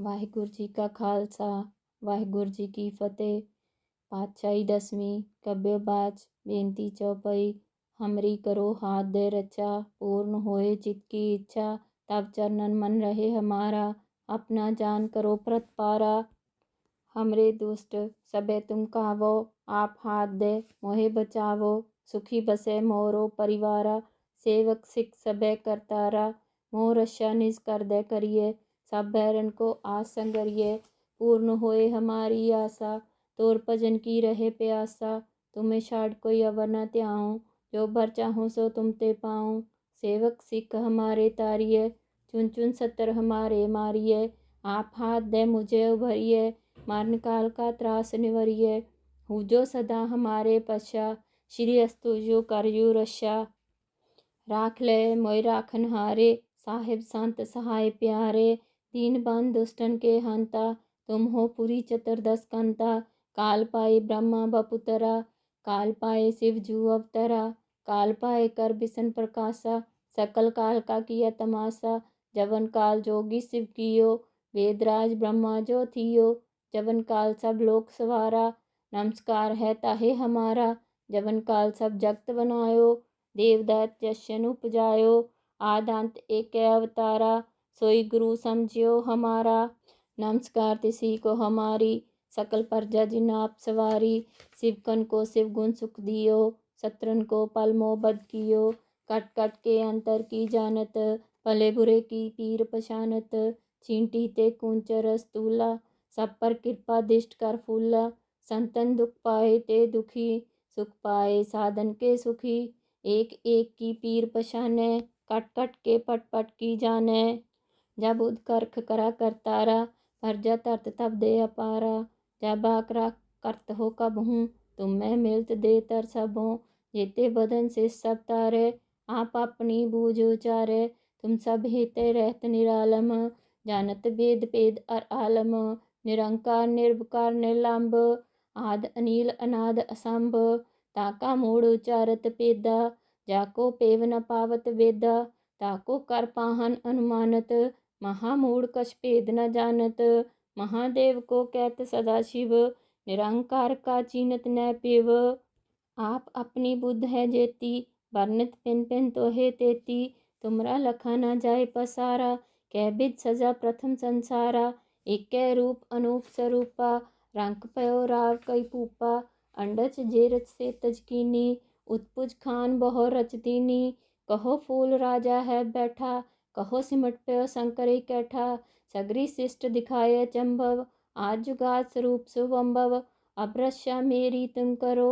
ਵਾਹਿਗੁਰੂ ਜੀ ਕਾ ਖਾਲਸਾ ਵਾਹਿਗੁਰੂ ਜੀ ਕੀ ਫਤਿਹ ਪਾਤਸ਼ਾਹੀ ਦਸਵੀਂ ਕੱਬਿਓ ਬਾਚ ਬੇਨਤੀ ਚੌਪਈ ਹਮਰੀ ਕਰੋ ਹਾਥ ਦੇ ਰਚਾ पूर्ण होए चित की इच्छा तब चरणन मन रहे हमारा अपना जान करो प्रतपारा हमरे दुष्ट सबे तुम कावो आप हाथ दे मोहे बचावो सुखी बसे मोरो परिवारा सेवक सिख सबे करतारा मोह रक्षा निज कर दे करिए सब बैरन को आस संगरिए पूर्ण होए हमारी आशा। तोर भजन की रहे प्यासा, तुम्हें छाड़ कोई अवर न त्याऊं। जो भर चाहूँ सो तुम ते पाऊँ। सेवक सिख हमारे तारिए चुन चुन सतर हमारे मारिय। आप हाथ दे मुझे उभरिए मारन काल का त्रास निवरिए जो सदा हमारे पशा, श्री अस्तु जो कर रशा। राख ले मोय राखन हारे, साहिब संत सहाय प्यारे। दीन बन दुष्टन के हंता तुम हो पुरी चतुर्दश कंता। काल पाए ब्रह्मा बपुतरा, काल पाए शिव जू अवतरा। काल पाए कर बिसन प्रकाशा, सकल काल का किया तमाशा। जवन काल जोगी शिव कियो, वेदराज ब्रह्मा जो थियो। जवन काल सब लोक सवारा, नमस्कार है ताहे हमारा। जवन काल सब जगत बनायो, देवदत्त जशन उपजायो। आदंत एक अवतारा। सोई गुरु समझियो हमारा। नमस्कार, तिसी को हमारी सकल प्रजा जिन आप सवारी। शिवकन को शिव गुण सुख दियो शत्रन को पल मोहब्बत कियो। कट कट के अंतर की जानत, भले बुरे की पीर पशानत चींटी ते कुंचर स्तूला सब पर कृपा दिष्ट कर फूला। संतन दुख पाए ते दुखी, सुख पाए साधन के सुखी। एक एक की पीर पशाने कट कट के पट पट की जाने। जब करख करा करतारा भरजा तरत तब दे अपारा जब आकरा करत हो कब हूँ तुम मैं मिलत दे तर सब जेते बदन से सब तारे आप अपनी बूझ उचारे तुम सब हिते रहत निरालम जानत वेद पेद अर आलम निरंकार निर्विकार निर्लंब आद अनिल अनाद असंभ ताका मूड उचारत पेदा जाको पेव न पावत वेदा ताको कर पाहन अनुमानत महामूड कछ भेद न जानत। महादेव को कहत सदा शिव, निरंकार का चीनत न पेव। आप अपनी बुद्ध है जेती, वर्णित पिन पिन तो हे तेती। तुमरा लखा न जाए पसारा, कह बिद सजा प्रथम संसारा। एक रूप अनूप स्वरूपा रंक पयो राव कई पूपा। अंडच जेरच से तजकीनी उत्पुज खान बहु रचदीनी कहो फूल राजा है बैठा कहो सिमट पयो शंकर कैठा, सगरी शिष्ट दिखाए चंभव आज जुगात स्वरूप शुभम्भव अभ्रशा मेरी तुम करो,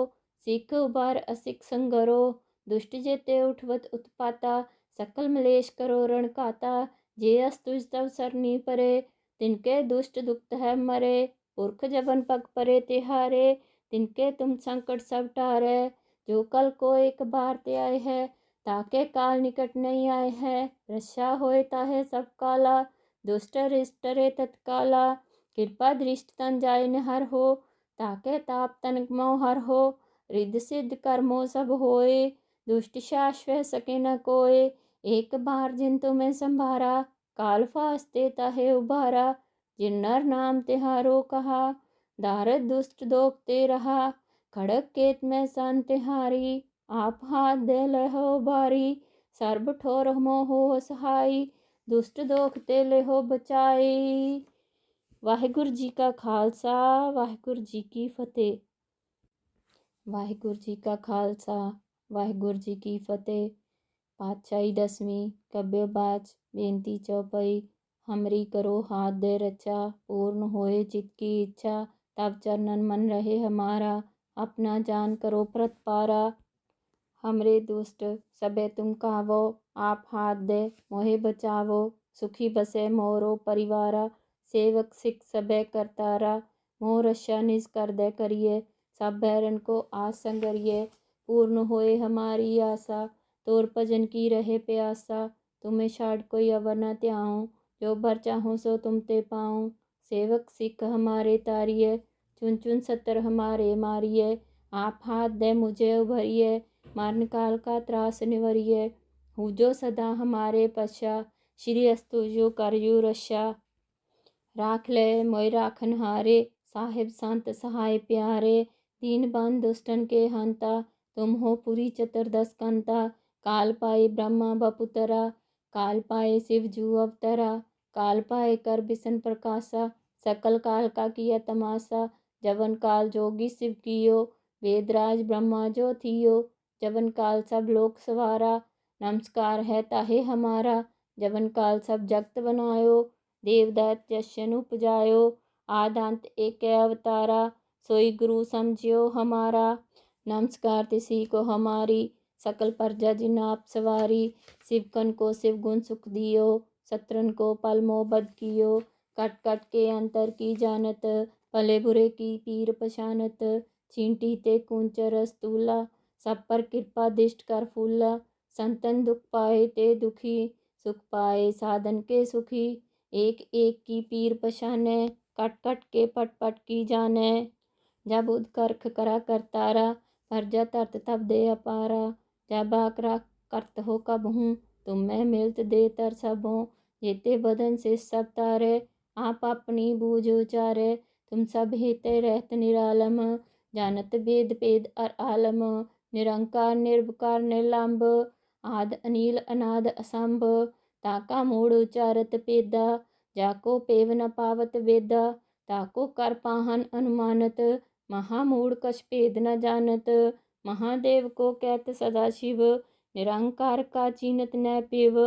सिख उबार असिक संगरो, दुष्ट जेते उठवत उत्पाता, सकल मलेश करो रणकाता जे अस्तुज तव सरनी परे, तिनके दुष्ट दुक्त है मरे, पुरख जबन पग परे तिहारे, तिनके तुम संकट सब टारे, जो कल को एक बार ते आए है ताके काल निकट नहीं आए है। रक्षा होए ताहे सब काला, दुष्ट रिष्ट रे तत्काला। कृपा दृष्ट तन जाय हर हो, ताके ताप तन मोहर हो। रिद्ध सिद्ध कर्मो सब होए, दुष्ट शाश्व सके न कोय एक बार जिन तुम्हें संभारा, काल फास्ते ताहे उबारा जिन्नर नाम तिहारो कहा, दारद दुष्ट दोखते रहा। खड़क केत में सन तिहारी। आप हाथ दे लहो बारी सर्ब ठोर मोहो सहाई दुष्ट दोखते लेहो बचाई ਵਾਹਿਗੁਰੂ ਜੀ ਕਾ ਖਾਲਸਾ ਵਾਹਿਗੁਰੂ ਜੀ ਕੀ ਫਤਿਹ ਵਾਹਿਗੁਰੂ ਜੀ ਕਾ ਖਾਲਸਾ ਵਾਹਿਗੁਰੂ ਜੀ ਕੀ ਫਤਿਹ ਪਾਤਸ਼ਾਹੀ ਦਸਵੀਂ ਕੱਬਿਓ ਬਾਚ ਬੇਨਤੀ ਚੌਪਈ ਹਮਰੀ ਕਰੋ ਹਾਥ ਦੇ ਰਚਾ पूर्ण होए चित की इच्छा तब चरणन मन रहे हमारा अपना जान करो प्रतपारा हमरे दुष्ट, सबे तुम कावो। आप हाथ दे, मोहे बचावो। सुखी बसे मोरो परिवारा। सेवक सिख सबे करतारा। मोह रक्षा निज कर दे करिए। सब बैरन को आस संगरिए। पूर्ण होए हमारी आशा। तोर भजन की रहे प्यासा। तुम्हें छाड़ कोई अवर न त्याऊं। जो भर चाहूँ सो तुम ते पाऊँ। सेवक सिख हमारे तारिए। चुन चुन सतर हमारे मारिए। आप हाथ दे मुझे उभरिए। मरण काल का त्रास निवरिय। हूँ जो सदा हमारे पशा श्री अस्तु जो रशा राख लय मोय राखन हारे, साहेब संत सहाय प्यारे। दीन बन दुष्टन के हंता, तुम हो पूरी चतुर्दश कंता। काल पाए ब्रह्मा बपुतरा, काल पाए शिव जू अवतरा। काल पाए कर बिशन प्रकाशा, सकल काल का किया तमाशा। जवन काल जोगी शिव कियो, वेदराज ब्रह्मा जो थियो। जवन काल सब लोक सवारा नमस्कार है ताहे हमारा जवन काल सब जगत बनायो देवदत्त यशन उपजायो आदंत एक अवतारा सोई गुरु समझियो हमारा नमस्कार तिसी को हमारी सकल प्रजा जिन आप सवारी शिवकन को शिव गुण सुख दियो शत्रन को पल मोहबद कियो कट कट के अंतर की जानत भले बुरे की पीर पशानत चींटी ते कुंचर स्तूला सब पर कृपा दिष्ट कर फूला, संतन दुख पाए ते दुखी, सुख पाए साधन के सुखी। एक एक की पीर पशाने कट कट के पट पट की जाने। जब उद करख करा करतारा प्रजा तरत तब दे अपारा। जब आकरा करत हो कब हूँ तुम मैं मिलत दे तर सबों। जेते बदन से सब तारे, आप अपनी बूझ उचारे। तुम सब हेते रहत निरालम, जानत वेद पेद अर आलम। निरंकार, निर्विकार निर्लंब आद, अनिल, अनाद, असंभ, ताका, मूड उचारत पेदा जाको पेव न पावत वेदा ताको, कर, पाहन, अनुमानत, महामूड, कश भेद न जानत, महादेव को कहत सदाशिव निरंकार का चीनत, न पिव।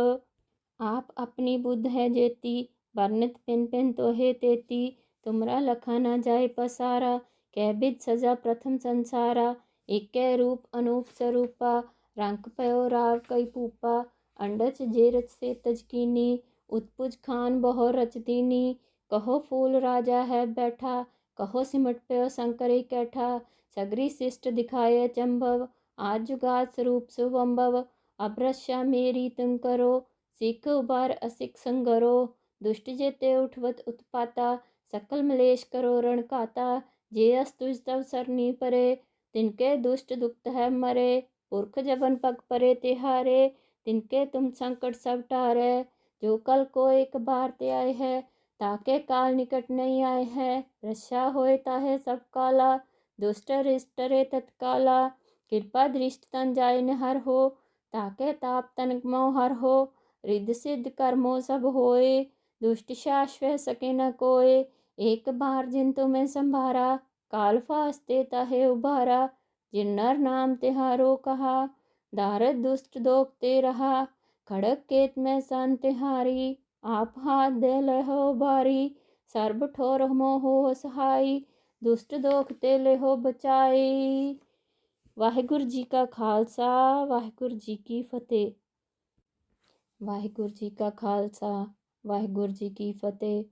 आप अपनी बुद्ध है जेती, वर्णित, पिन पिन तो हे तेती, तुमरा लखा न जाए पसारा कैबिद सजा प्रथम संसारा। एक रूप अनूप स्वरूपा रंक पयो राव कई पूपा, अंडच जेरच से तजकीनी उत्पुज खान बहु रचदीनी कहो फूल राजा है बैठा, कहो सिमट पयो शंकर कैठा। सगरी शिष्ट दिखाए चंभव, आज जुगात स्वरूप सुवंभव। अभ्रश्या मेरी तुम करो, सिख उबार असिक संगरो। दुष्ट जेते उठवत उत्पाता, सकल मलेश करो रणकाता जे अस्तुज तव सरनी परे तिनके दुष्ट दुक्त है मरे, पुरख जबन पग परे तिहारे, तिनके तुम संकट सब टारे। जो कल को एक बार ते आए है, ताके काल निकट नहीं आए है। रक्षा होए ताहे सब काला, दुष्ट रिष्ट रे तत्काला। कृपा दृष्ट तन जाय हर हो, ताके ताप तन मोह हर हो। रिद्ध सिद्ध कर्मो सब होए, दुष्ट शाश्व सके न कोय एक बार जिन तुम्हें संभारा कालफास्ते तहे उबारा जिन्नर नाम तिहारो कहा, दारद दुष्ट दोखते रहा, खड़क केत में सन तिहारी, आप हाथ दे लहो बारी सर्ब ठोर मोहो सहाई, दुष्ट दोखते लेहो बचाई। वाहेगुरु जी का खालसा, वाहिगुरु जी की फतेह। वाहिगुरु जी का खालसा, वाहिगुरु जी की फतेह।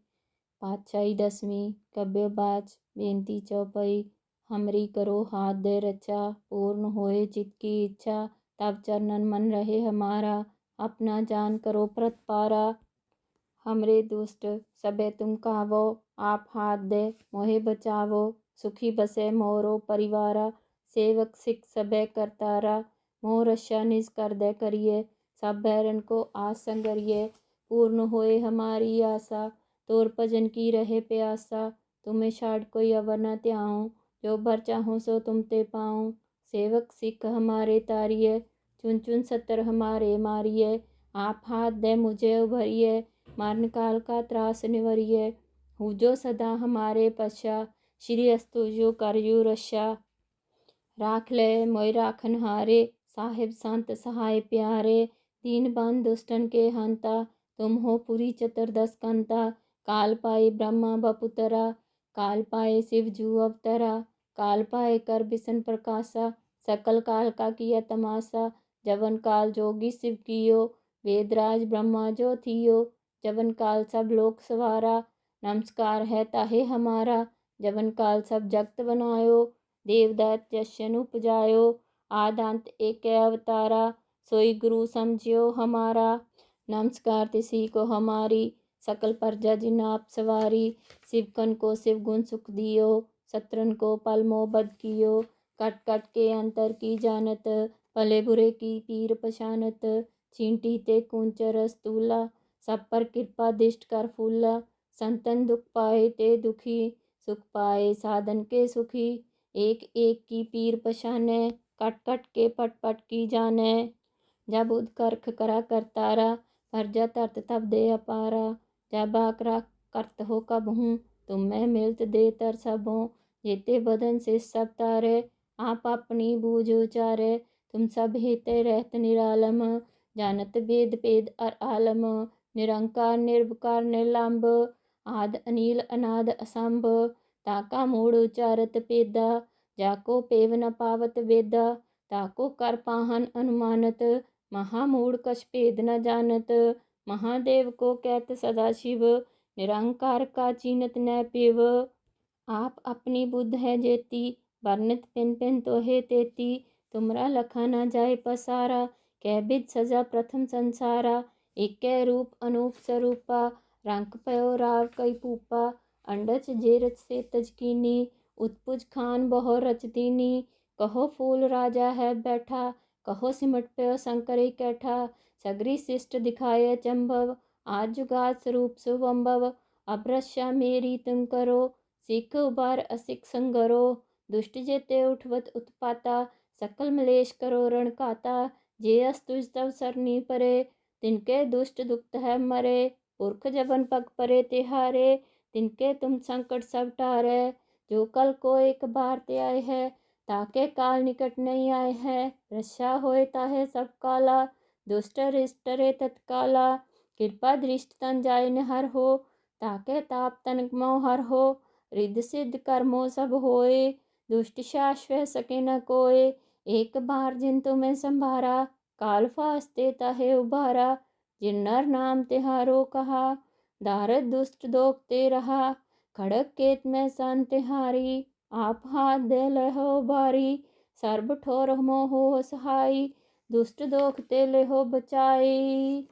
पातशाही दसवीं कब्यबाच बेनती चौपाई, हमरी करो हाथ दे रचा, पूर्ण होए चित की इच्छा, तब चरणन मन रहे हमारा, अपना जान करो प्रत पारा। हमरे दुष्ट, सबे तुम कहावो आप हाथ दे, मोहे बचावो, सुखी बसे मोरो परिवारा, सेवक सिख सबे करतारा, मोर रक्षा निज कर दे करिए, सब बैरन को आस करिए पूर्ण होए हमारी आशा। तोर भजन की रहे प्यासा, तुम्हें छाड़ कोई अवर न त्याऊं। जो भर चाहूँ सो तुम ते पाऊँ। सेवक सिख हमारे तारिये चुन चुन सतर हमारे मारिये आप हाथ दे मुझे उभरिए मारन काल का त्रास निवरिए। हूँ जो सदा हमारे पशा, श्री अस्तु जो करयु रशा। राख ले मोय राखन हारे, साहिब संत सहाय प्यारे। दीन बंद दुष्टन के हंता, तुम हो पुरी चतुर्दश कंता। काल पाए ब्रह्मा बपुतरा काल पाए शिव जू अवतरा काल पाए कर बिसन प्रकाशा, सकल काल का किया तमाशा, जवन काल जोगी शिव कियो, वेदराज ब्रह्मा जो थियो, जवन काल सब लोक सवारा, नमस्कार है ताहे हमारा, जवन काल सब जगत बनायो, देवदत्त यशन उपजायो, आदंत एक अवतारा, सोई गुरु समझियो हमारा, नमस्कार तिसी को हमारी सकल प्रजा जिन आप सवारी शिवकन को शिव गुण सुख दियो शत्रन को पल मोहबद कियो। कट कट के अंतर की जानत, भले बुरे की पीर पशानत चींटी ते कुंचर स्तूला सब पर कृपा दिष्ट कर फूला। संतन दुख पाए ते दुखी, सुख पाए साधन के सुखी। एक एक की पीर पशाने कट कट के पट पट की जाने। जब उदकर्ख करा करतारा भरजा तरत तब दे अपारा। जब आकरा करत हो कब हूँ तुम मैं मिलत दे तर सब हो जेते बदन से सब तारे आप अपनी बूझ उचारे तुम सब हेते रहत निरालम जानत वेद पेद अर आलम निरंकार निर्विकार निर्लंब आद अनिल अनाद असंभ ताका मूड उचारत पेदा जाको पेव न पावत वेदा ताको कर पाहन अनुमानत महामूड कछ भेद न जानत महादेव को कहत सदा शिव निरंकार का चीनत न पेव। आप अपनी बुद्ध है जेती, वर्णित पिन पिन तो है तेती। तुमरा लखा न जाए पसारा, कह बिद सजा प्रथम संसारा। एक रूप अनूप स्वरूपा रंक पयो राव कई पूपा। अंडच जेरच से तजकीनी उत्पुज खान बहो रच दीनी। कहो फूल राजा है बैठा, कहो सिमट पयो शंकर कैठा। सगरी शिष्ट दिखाए चंभव आज जुगात स्वरूप सुवम्भव अभ्रश्या मेरी तुम करो, सिख उबार असिख संगरो। दुष्ट जेते उठवत उत्पाता, सकल मलेश करो रण काता। जे अस्तुज तव सरनी परे, तिनके दुष्ट दुक्त है मरे। पुरख जबन पग परे तिहारे, तिनके तुम संकट सब टारे। जो कल को एक बार ते आए है, ताके काल निकट नहीं आए है। रक्षा होए ताहे सब काला। दुष्ट रिष्ट रे तत्काला। कृपा दृष्ट तन जाय हर हो, ताके ताप तन मोहर हो। रिद्ध सिद्ध कर्मो सब होए, दुष्ट शाश्व सके न कोय एक बार जिन तुम्हें संभारा, काल फास्ते ताहे उबारा जिन्नर नाम तिहारो कहा, दारद दुष्ट दोखते रहा। खड़क केत में सन तिहारी, आप हाथ दे लहो बारी सर्ब ठोर मोहो सहाई। दुष्ट दोख ते लेहो बचाई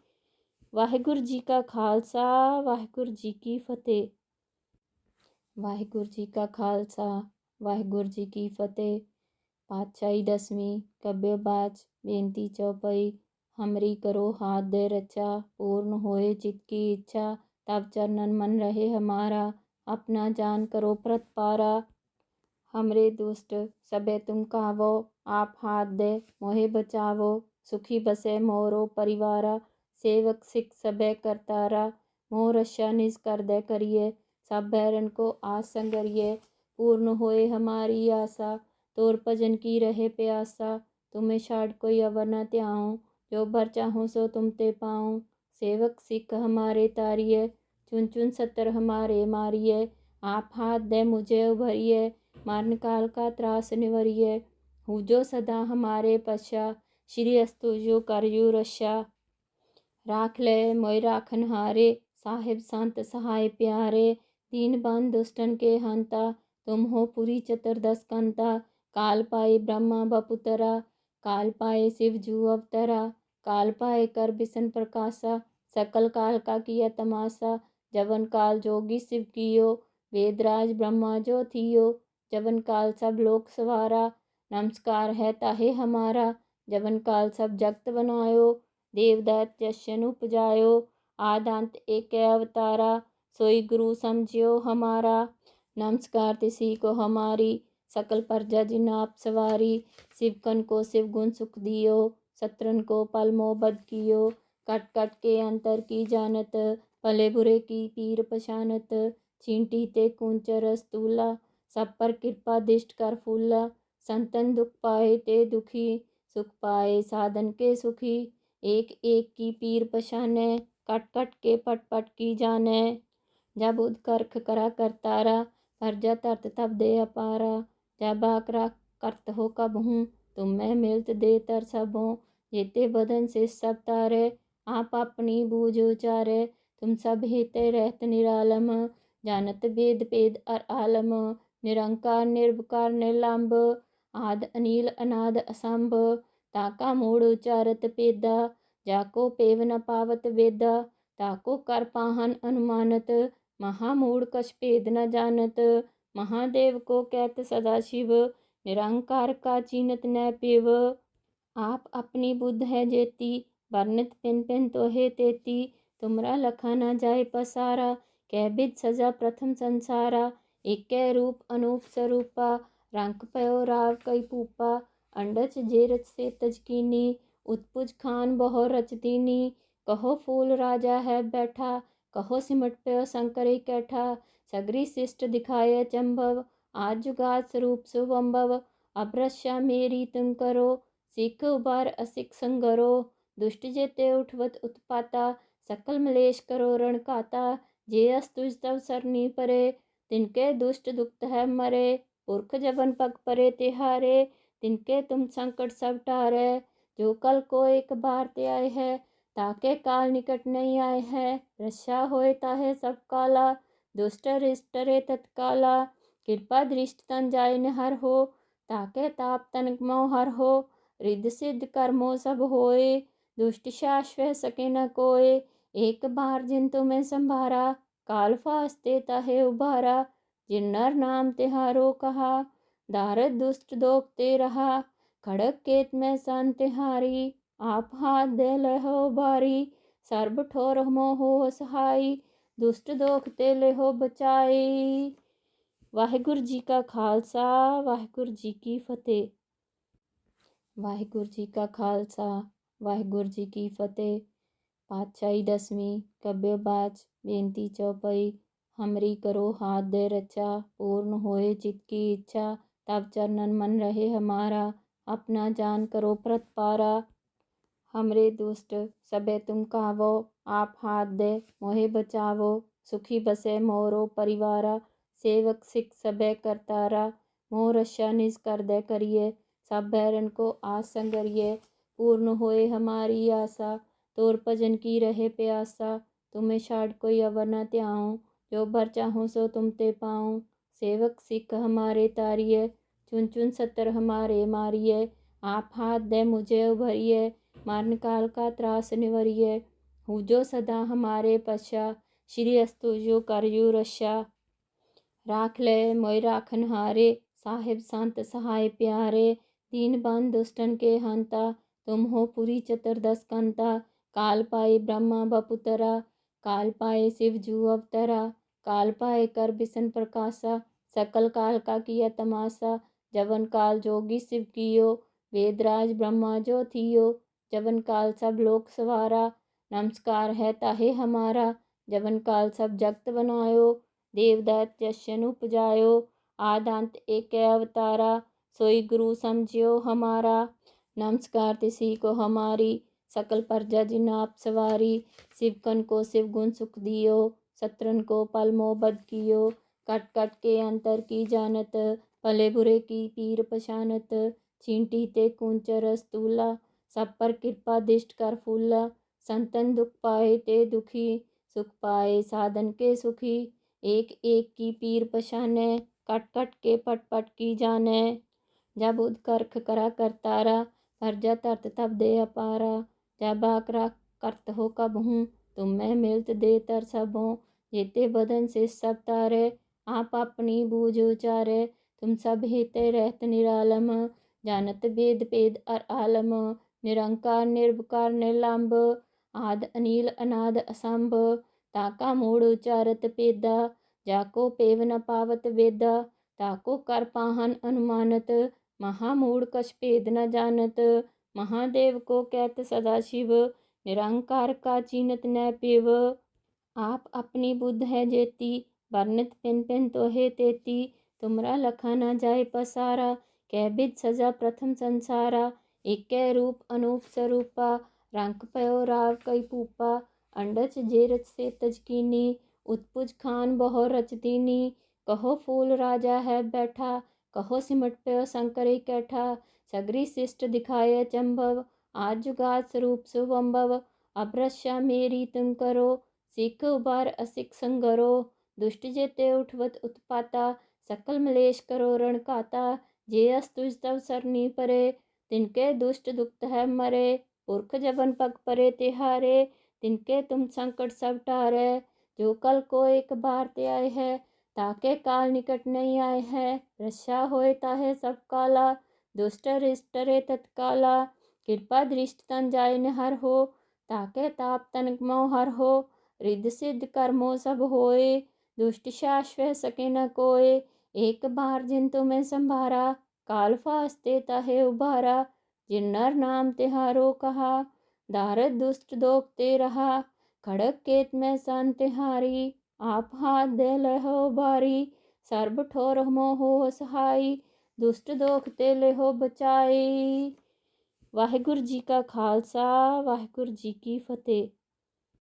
ਵਾਹਿਗੁਰੂ ਜੀ ਕਾ ਖਾਲਸਾ ਵਾਹਿਗੁਰੂ ਜੀ ਕੀ ਫਤਿਹ ਵਾਹਿਗੁਰੂ ਜੀ ਕਾ ਖਾਲਸਾ ਵਾਹਿਗੁਰੂ ਜੀ ਕੀ ਫਤਿਹ ਪਾਤਸ਼ਾਹੀ ਦਸਵੀਂ ਕੱਬੇ ਬਾਚ ਬੇਨਤੀ ਚੌਪਈ हमरी करो हाथ दे रचा पूर्ण होए चित की इच्छा तब चरणन मन रहे हमारा अपना जान करो प्रत पारा हमरे दुष्ट सबे तुम कावो आप हाथ दे, मोहे बचावो, सुखी बसे, मोरो परिवारा, सेवक सिख सबे करतारा, मोह रक्षा निज कर दे करिए, सब बैरन को आस संगरिए, पूर्ण होए हमारी आशा तोर भजन की रहे प्यासा, तुम्हें छाड़ कोई अवर न त्याऊँ, जो भर चाहूँ सो तुम ते पाऊँ, सेवक सिख हमारे तारिये चुन चुन सतर हमारे मारिये आप हाथ दे मुझे उभरिए मारन काल का त्रास निवरिए हूँ जो सदा हमारे पशा। श्री अस्तु जो करयु रक्षा राख ले मोय राखन हारे। साहिब संत सहाय प्यारे। दीन बन दुष्टन के हंता। तुम हो पूरी चतुर्दश कंता। काल पाए ब्रह्मा बपुतरा। काल पाए शिव जू अवतरा। काल पाए कर बिसन प्रकाशा। सकल काल का किया तमाशा। जवन काल जोगी शिव कियो। वेदराज ब्रह्मा जो थियो। जवन काल सब लोक सवारा। नमस्कार है ताहे हमारा। जवन काल सब जगत बनायो, देवदत्त जशन उपजायो, आदांत एक अवतारा, सोई गुरु समझियो हमारा। नमस्कार तिसी को हमारी, सकल प्रजा जिन आप सवारी। शिवकन को शिव गुण सुख दियो, शत्रन को पल मोहब्बत कियो। कट कट के अंतर की जानत, भले बुरे की पीर पशानत चींटी ते कुंचर स्तूला सब पर कृपा दिष्ट कर फूला। संतन दुख पाए ते दुखी, सुख पाए साधन के सुखी। एक एक की पीर पशाने कट कट के पट पट की जाने। जब उदकर्ख करा करतारा भरजा तरत तब दे अपारा। जब आकरा करत हो कब हूँ, तुम मैं मिलत दे तर सब। जेते बदन से सब तारे, आप अपनी बूझ उचारे। तुम सब हेते रहत निरालम, जानत वेद पेद अर आलम। निरंकार, निर्विकार, निर्लंब। आद अनिल अनाद असंभ, ताका मूड़ उचारत पेदा, जाको पेव न पावत वेदा, ताको कर पाहन अनुमानत महामूढ़ कश भेद न जानत, महादेव को कहत सदाशिव निरंकार का चीनत न पेव। आप अपनी बुद्ध है जेती, वर्णित पिन पिन तोहे तेती, तुमरा लखा न जाय पसारा कैबिद सजा प्रथम संसारा, एक रूप अनूप स्वरूपा रंक पयो राव कई पूपा, अंडच जे रच से तजकीनी, उत्पुज खान बहो रचदीनी। कहो फूल राजा है बैठा, कहो सिमट पयो शंकर कैठा। सगरी शिष्ट दिखाए चंभव, आज जुगा स्वरूप सुवंभव। अभ्रश्या मेरी तुम करो, सिख उबार असिख संगरो। दुष्ट जेते उठवत उत्पाता, सकल मलेश करो रणकाता जे अस्तुज तव सरनी परे, तिनके दुष्ट दुख्त है मरे। पुरख जबन पग परे तिहारे, तिनके तुम संकट सब टारे। जो कल को एक बार ते आए है, ताके काल निकट नहीं आए है। रक्षा होए ताहे सब काला, दुष्ट रिष्टरे तत्काला। कृपा दृष्ट तन जाय नहर हो, ताके ताप तन मोहर हो। रिद्ध सिद्ध कर्मो सब होए, दुष्ट शाश्व सके न कोय एक बार जिन तुम्हें संभारा, काल फास्ते ताहे उभारा। जिन नर नाम तिहारो कहा दारद दुष्ट दोखते रहा खड़क केत में सन तिहारी आप हाथ दे लहो बारी सर्ब ठोर मोहो सहाई दुष्ट दोखते लेहो बचाई ਵਾਹਿਗੁਰੂ ਜੀ ਕਾ ਖਾਲਸਾ ਵਾਹਿਗੁਰੂ ਜੀ ਕੀ ਫਤਿਹ ਵਾਹਿਗੁਰੂ ਜੀ ਕਾ ਖਾਲਸਾ ਵਾਹਿਗੁਰੂ ਜੀ ਕੀ ਫਤਿਹ ਪਾਤਸ਼ਾਹੀ ਦਸਵੀਂ ਕੱਬੇ ਬਾਚ ਬੇਨਤੀ ਚੌਪਈ हमरी करो हाथ दे रचा, पूर्ण होए चित की इच्छा। तब चरणन मन रहे हमारा, अपना जान करो प्रत पारा। हमरे दुष्ट, सबे तुम कहावो आप हाथ दे, मोहे बचावो, सुखी बसे मोरो परिवारा। सेवक सिख सबे करतारा मोह रशा निज कर दे करिए। सब भैरन को आसंग करिए पूर्ण होए हमारी आशा। तोर भजन की रहे प्यासा, तुम्हें छाड़ कोई अवर न त्याऊँ। जो भर चाहूँ सो तुम ते पाऊँ। सेवक सिख हमारे तारिए, चुन चुन सतर हमारे मारिए। आप हाथ दे मुझे उभरिए मरण काल का त्रास निवरिए। हूँ जो सदा हमारे पश्चा, श्री अस्तु जो करयु रशा राख ले मोय राखन हारे, साहिब संत सहाय प्यारे। दीन बन दुष्टन के हंता, तुम हो पुरी चतुर्दश कंता। काल पाए ब्रह्मा बपुतरा, काल पाए शिव जू अवतरा। काल पाए कर बिसन प्रकाशा, सकल काल का किया तमाशा। जवन काल जोगी शिव कियो, वेदराज ब्रह्मा जो थियो। जवन काल सब लोक सवारा, नमस्कार है ताहे हमारा। जवन काल सब जगत बनायो, देवदत्त जशन उपजायो। आदंत एक अवतारा, सोई गुरु समझियो हमारा। नमस्कार तिसी को हमारी, सकल प्रजा जिन आप सवारी। शिवकन को शिव गुण सुख दियो। शत्रन को पल मोहबद कियो कट कट के अंतर की जानत, भले बुरे की पीर पशानत चींटी ते कुंचर स्तूला सब पर कृपा दिष्ट कर फूला, संतन दुख पाए ते दुखी, सुख पाए साधन के सुखी एक एक की पीर पशाने कट कट के पट पट की जाने। जब उद करख करा करतारा भरजा तरत तब दे अपारा, जब आकरा करत हो कब हूँ, तुम मैं मिलत दे तर सब जेते बदन से सब तारे, आप अपनी बूझ उचारे। तुम सब हेते रहत निरालम, जानत वेद पेद अर आलम। निरंकार, निर्विकार, निर्लंब, आद, अनिल, अनाद, असंभ। ताका मूड उचारत पेदा, जाको पेव न पावत वेदा। ताको कर पाहन अनुमानत महामूड कछ भेद न जानत। महादेव को कहत सदाशिव निरंकार का चीनत न पेव। आप अपनी बुद्ध है जेती, वर्णित पिन पिन तो है तेती। तुमरा लखा ना जाए पसारा कैबिद सजा प्रथम संसारा। एक रूप अनूप स्वरूपा रंक पयो राव कई पूपा। अंडच जेरच से तजकीनी उत्पुज खान बहु रच दीनी। कहो फूल राजा है बैठा, कहो सिमट पयो शंकर कैठा। सगरी शिष्ट दिखाए चंभव, आज जुगात स्वरूप सुवंभव। अभ्रश्या मेरी तुम करो सिख उबार असिक संगरो दुष्ट जेते उठवत उत्पाता सकल मलेश करो रण काता जे अस तुझ तव सरनी परे तिनके दुष्ट दुक्त है मरे पुरख जबन पग परे तिहारे तिनके तुम संकट सब टारे जो कल को एक बार ते आए है ताके काल निकट नहीं आए है रक्षा होए ताहे सब काला दुष्ट रिष्ट तत्काला कृपा दृष्ट तन जाय हर हो ताके ताप तनक मोह हर हो ਰਿੱਧ ਸਿੱਧ ਕਰਮੋ ਸਭ ਹੋਏ ਦੁਸ਼ਟ शाश्वत सके न कोय एक बार जिन तुम्हें संभारा काल फास्ते ताहे उबारा जिन नर नाम तिहारो कहा दारद दुष्ट दोखते रहा खड़क केत में सन तिहारी आप हाथ दे लहो बारी ਸਰਬ ਠੋਰ ਮੋਹ ਸਹਾਈ ਦੁਸ਼ਟ ਦੋਖ ਤੇ ਲਿਹੋ ਬਚਾਈ ਵਾਹਿਗੁਰੂ ਜੀ ਕਾ ਖਾਲਸਾ ਵਾਹਿਗੁਰੂ ਜੀ ਕੀ ਫਤਿਹ